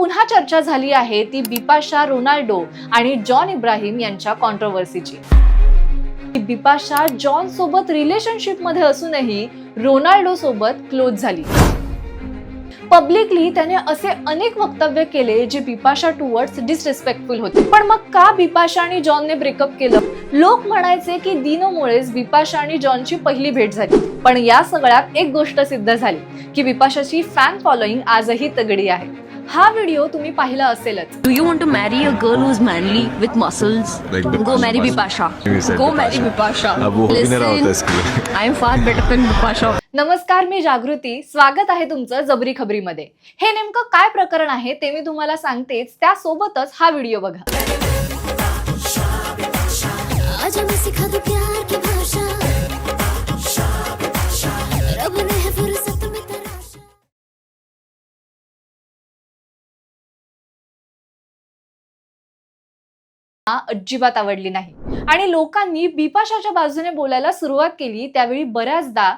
पुन्हा चर्चा झाली आहे ती बिपाशा रोनाल्डो आणि जॉन इब्राहिम यांच्या कॉन्ट्रोवर्सीची बिपाशा जॉन सोबत रिलेशनशिपमध्ये असूनही रोनाल्डो सोबत क्लोज झाली. पब्लिकली त्याने असे अनेक वक्तव्य केले जे बिपाशा टुवर्ड्स डिसरिस्पेक्टफुल होते. पण मग का बिपाशा आणि जॉनने ब्रेकअप केलं? लोक म्हणायचे की दिनोमुळेच बिपाशा आणि जॉनची पहिली भेट झाली. पण या सगळ्यात एक गोष्ट सिद्ध झाली की बिपाशाची फॅन फॉलोईंग आजही तगडी आहे. हा व्हिडिओ तुम्ही पाहिला असेलच. Do you want to marry a girl whose manly with muscles go marry Bipasha go marry Bipasha I am far better than Bipasha नमस्कार मी जागृती. स्वागत आहे तुमचं जबरी खबरीमध्ये. हे नेमकं काय प्रकरण आहे ते मी तुम्हाला सांगतेच. त्यासोबतच हा व्हिडिओ बघा. आज अजिबात आवडली नाही. आणि लोकांनी बिपाशाच्या बाजूने बोलायला सुरुवात केली त्यावेळी बऱ्याचदा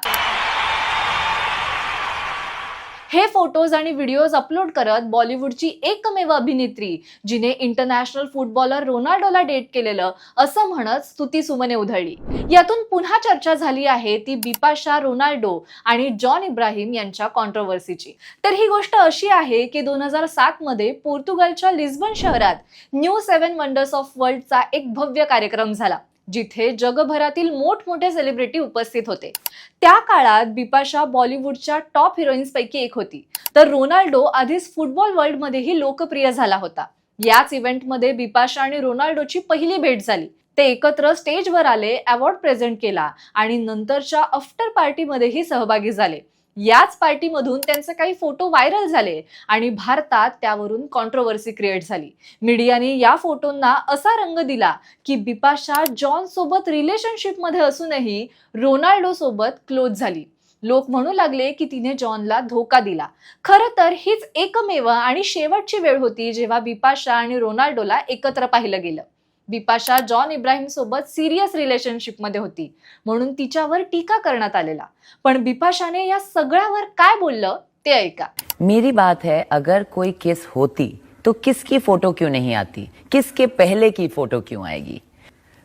हे फोटोज आणि व्हिडिओज अपलोड करत बॉलिवूडची एकमेव अभिनेत्री जिने इंटरनॅशनल फुटबॉलर रोनाल्डोला डेट केलेलं असं म्हणत स्तुती सुमने उधळली. यातून पुन्हा चर्चा झाली आहे ती बिपाशा रोनाल्डो आणि जॉन इब्राहिम यांच्या कॉन्ट्रोवर्सीची तर ही गोष्ट अशी आहे की दोन हजार सात मध्ये पोर्तुगालच्या लिस्बन शहरात न्यू सेव्हन वंडर्स ऑफ वर्ल्डचा एक भव्य कार्यक्रम झाला. जिथे जगभरातील मोठमोठे सेलिब्रिटी उपस्थित होते. त्या काळात बिपाशा बॉलिवूडच्या टॉप हिरोईन्सपैकी एक होती. तर रोनाल्डो आधीच फुटबॉल वर्ल्डमध्येही लोकप्रिय झाला होता. याच इव्हेंटमध्ये बिपाशा आणि रोनाल्डोची पहिली भेट झाली. ते एकत्र स्टेजवर आले अवॉर्ड प्रेझेंट केला आणि नंतरच्या आफ्टर पार्टीमध्येही सहभागी झाले. याच पार्टीमधून त्यांचे काही फोटो व्हायरल झाले आणि भारतात त्यावरून कॉन्ट्रोवर्सी क्रिएट झाली. मीडियाने या फोटोंना असा रंग दिला की बिपाशा जॉन सोबत रिलेशनशिपमध्ये असूनही रोनाल्डो सोबत क्लोज झाली. लोक म्हणू लागले की तिने जॉनला धोका दिला. खरं तर हीच एकमेव आणि शेवटची वेळ होती जेव्हा बिपाशा आणि रोनाल्डोला एकत्र पाहिलं गेलं. बिपाशा जॉन इब्राहिम सोबत सिरियस रिलेशनशिपमध्ये होती. म्हणून तिच्यावर टीका करण्यात आलेला. पण बिपाशाने या सगळ्यावर काय बोललं ते ऐका. मेरी बात है अगर कोई किस होती तो किसकी फोटो क्यों नहीं आती? किसके पहले की फोटो क्यों आएगी?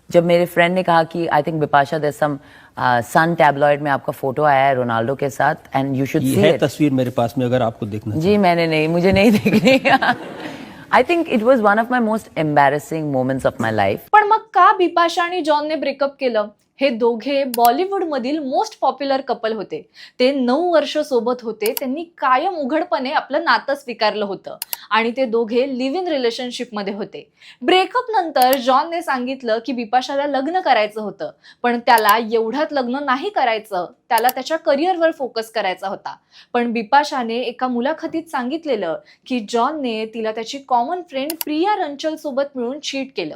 जब मेरे फ्रेंड ने कहा कि I think Bipasha some Sun tabloid में आपका फोटो आया है रोनाल्डो के साथ एंड यू शुड सी है तस्वीर मेरे पास में अगर आपको देखना जी मैंने नहीं मुझे नहीं देखनी। I think it was one of my most embarrassing moments of my life पण मग का बिपाशा आणि जॉनने ब्रेकअप केलं? हे दोघे बॉलिवूडमधील मोस्ट पॉप्युलर कपल होते. ते नऊ वर्ष सोबत होते. त्यांनी कायम उघडपणे आपलं नातं स्वीकारलं होतं. आणि ते दोघे लिव्ह इन रिलेशनशिपमध्ये होते. ब्रेकअप नंतर जॉनने सांगितलं की बिपाशाला लग्न करायचं होतं. पण त्याला एवढ्यात लग्न नाही करायचं. त्याला त्याच्या करिअरवर फोकस करायचा होता. पण बिपाशाने एका मुलाखतीत सांगितलेलं की जॉनने तिला त्याची कॉमन फ्रेंड प्रिया रंचल सोबत मिळून चीट केलं.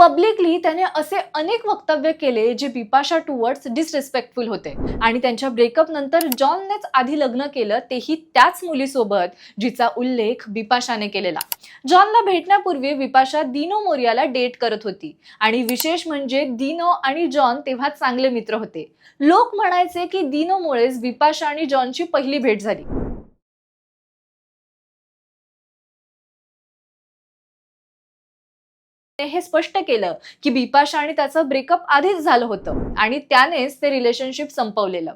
पब्लिकली त्याने असे अनेक वक्तव्य केले जे बिपाशा टुवर्ड्स डिसरिस्पेक्टफुल होते. आणि त्यांच्या ब्रेकअप नंतर जॉननेच आधी लग्न केलं तेही त्याच मुलीसोबत जिचा उल्लेख बिपाशाने केलेला. जॉनला भेटण्यापूर्वी बिपाशा दिनो मोरियाला डेट करत होती. आणि विशेष म्हणजे दिनो आणि जॉन तेव्हा चांगले मित्र होते. लोक म्हणायचे की दिनोमुळेच बिपाशा आणि जॉनची पहिली भेट झाली. हे स्पष्ट केलं की बिपाशा आणि त्याचं ब्रेकअप आधीच झालं होतं आणि त्यानेच ते रिलेशनशिप संपवलेलं.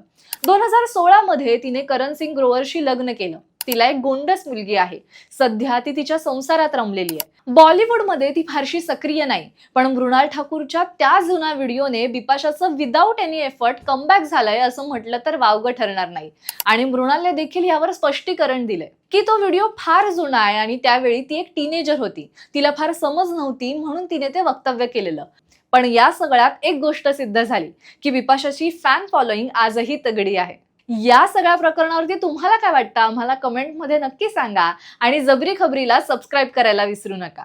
दोन हजार सोळा मध्ये तिने करण सिंग ग्रोवरशी लग्न केलं. तिला एक गोंडस मुलगी आहे. सध्या ती तिच्या संसारात रमलेली आहे. बॉलिवूडमध्ये ती फारशी सक्रिय नाही. पण मृणाल ठाकूरच्या त्या जुन्या व्हिडिओने बिपाशाचं विदाऊट एनी एफर्ट कमबॅक झालंय असं म्हटलं तर वावगं ठरणार नाही. आणि मृणालने देखील यावर स्पष्टीकरण दिलंय. की तो व्हिडिओ फार जुना आहे आणि त्यावेळी ती एक टीनेजर होती. तिला फार समज नव्हती म्हणून तिने ते वक्तव्य केलेलं. पण या सगळ्यात एक गोष्ट सिद्ध झाली की बिपाशाची फॅन फॉलोईंग आजही तगडी आहे. या सगळ्या प्रकरणावरती तुम्हाला काय वाटतं? आम्हाला कमेंटमध्ये नक्की सांगा. आणि जबरी खबरीला सबस्क्राईब करायला विसरू नका.